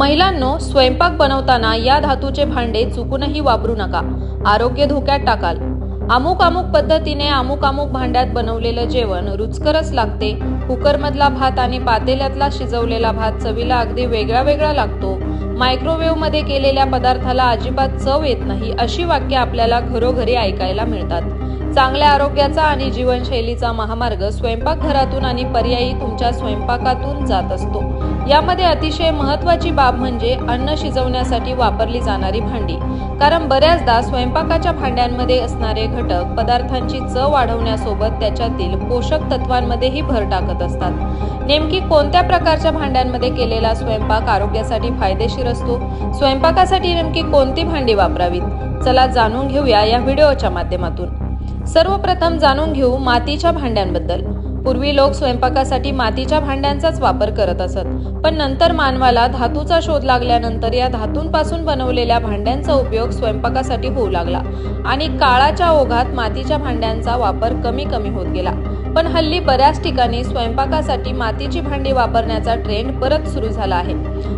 महिलांनो स्वयंपाक बनवताना या धातूचे भांडे चुकूनही वापरू नका. आरोग्य धोक्यात टाकाल. अमुक अमुक पद्धतीने अमुक अमुक भांड्यात बनवलेलं जेवण रुचकरच लागते. कुकरमधला भात आणि पातेल्यातला शिजवलेला भात चवीला अगदी वेगळा वेगळा लागतो. मायक्रोवेव्हमध्ये केलेल्या पदार्थाला अजिबात चव येत नाही अशी वाक्य आपल्याला घरोघरी ऐकायला मिळतात. चांगल्या आरोग्याचा आणि जीवनशैलीचा महामार्ग स्वयंपाकघरातून आणि पर्यायी तुमच्या स्वयंपाकातून जात असतो. यामध्ये अतिशय महत्वाची बाब म्हणजे अन्न शिजवण्यासाठी वापरली जाणारी भांडी. कारण बऱ्याचदा स्वयंपाकाच्या भांड्यांमध्ये असणारे घटक पदार्थांची चव वाढवण्यासोबत त्याच्यातील पोषक तत्वांमध्येही भर टाकत असतात. नेमकी कोणत्या प्रकारच्या भांड्यांमध्ये केलेला स्वयंपाक आरोग्यासाठी फायदेशीर असतो? स्वयंपाकासाठी नेमकी कोणती भांडी वापरावीत? चला जाणून घेऊया या व्हिडिओच्या माध्यमातून. सर्वप्रथम जाणून घेऊ मातीच्या भांड्यांबद्दल. पूर्वी लोक स्वयंपाकासाठी मातीच्या भांड्यांचाच वापर करत असत पण नंतर मानवाला धातूचा शोध लागल्यानंतर या धातूंपासून बनवलेल्या भांड्यांचा उपयोग स्वयंपाकासाठी होऊ लागला आणि काळाच्या ओघात मातीच्या भांड्यांचा वापर कमी कमी होत गेला. पण हल्ली बऱ्याच ठिकाणी स्वयंपाकासाठी मातीची भांडी वापरण्याचा ट्रेंड परत सुरू झाला आहे.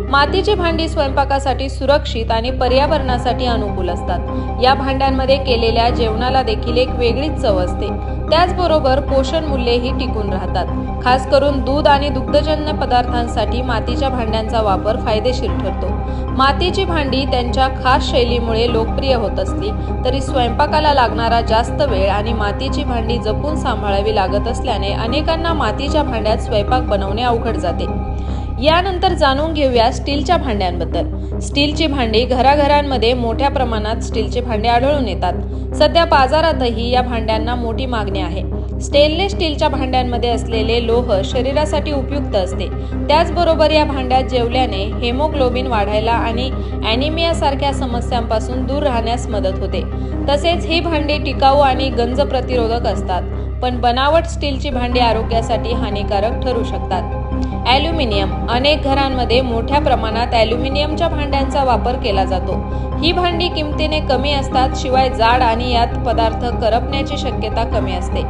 मातीची भांडी स्वयंपाकासाठी सुरक्षित आणि पर्यावरणासाठी अनुकूल असतात. या भांड्यांमध्ये केलेल्या जेवणाला देखील एक वेगळीच चव असते. त्याचबरोबर पोषण मूल्येही टिकून राहतात. खास करून दूध आणि दुग्धजन्य पदार्थांसाठी मातीच्या भांड्यांचा वापर फायदेशीर ठरतो. मातीची भांडी त्यांच्या खास शैलीमुळे लोकप्रिय होत असली तरी स्वयंपाकाला लागणारा जास्त वेळ आणि मातीची भांडी जपून सांभाळावी लागत असल्याने अनेकांना मातीच्या भांड्यात स्वयंपाक बनवणे अवघड जाते. यानंतर जाणून घेऊया स्टीलच्या भांड्यांबद्दल. स्टीलची भांडी घराघरांमध्ये मोठ्या प्रमाणात स्टीलचे भांडे आढळून येतात. सध्या बाजारातही या भांड्यांना मोठी मागणी आहे. स्टेनलेस स्टीलच्या भांड्यांमध्ये असलेले लोह शरीरासाठी उपयुक्त असते. त्याचबरोबर या भांड्यात जेवल्याने हेमोग्लोबिन वाढायला आणि ॲनिमियासारख्या समस्यांपासून दूर राहण्यास मदत होते. तसेच ही भांडी टिकाऊ आणि गंज प्रतिरोधक असतात. पण बनावट स्टीलची भांडी आरोग्यासाठी हानिकारक ठरू शकतात. ॲल्युमिनियम अनेक घरांमध्ये मोठ्या प्रमाणात ॲल्युमिनियमच्या भांड्यांचा वापर केला जातो. ही भांडी किमतीने कमी असतात शिवाय जाड आणि यात पदार्थ करपण्याची शक्यता कमी असते.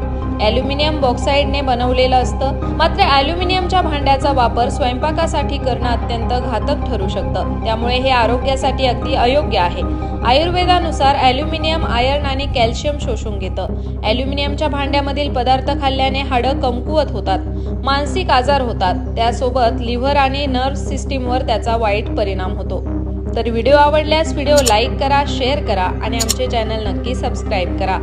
ॲल्युमिनियम बॉक्साईडने बनवलेलं असतं. मात्र ॲल्युमिनियमच्या भांड्याचा वापर स्वयंपाकासाठी करणं अत्यंत घातक ठरू शकतं. त्यामुळे हे आरोग्यासाठी अगदी अयोग्य आहे. आयुर्वेदानुसार ॲल्युमिनियम आयर्न आणि कॅल्शियम शोषून घेतं. ॲल्युमिनियमच्या भांड्यामधील पदार्थ खाल्ल्याने हाडं कमकुवत होतात मानसिक आजार होतात. त्यासोबत लिव्हर आणि नर्व्ह सिस्टीमवर त्याचा वाईट परिणाम होतो. तर व्हिडिओ आवडल्यास व्हिडिओ लाईक करा शेअर करा आणि आमचे चॅनल नक्की सबस्क्राईब करा.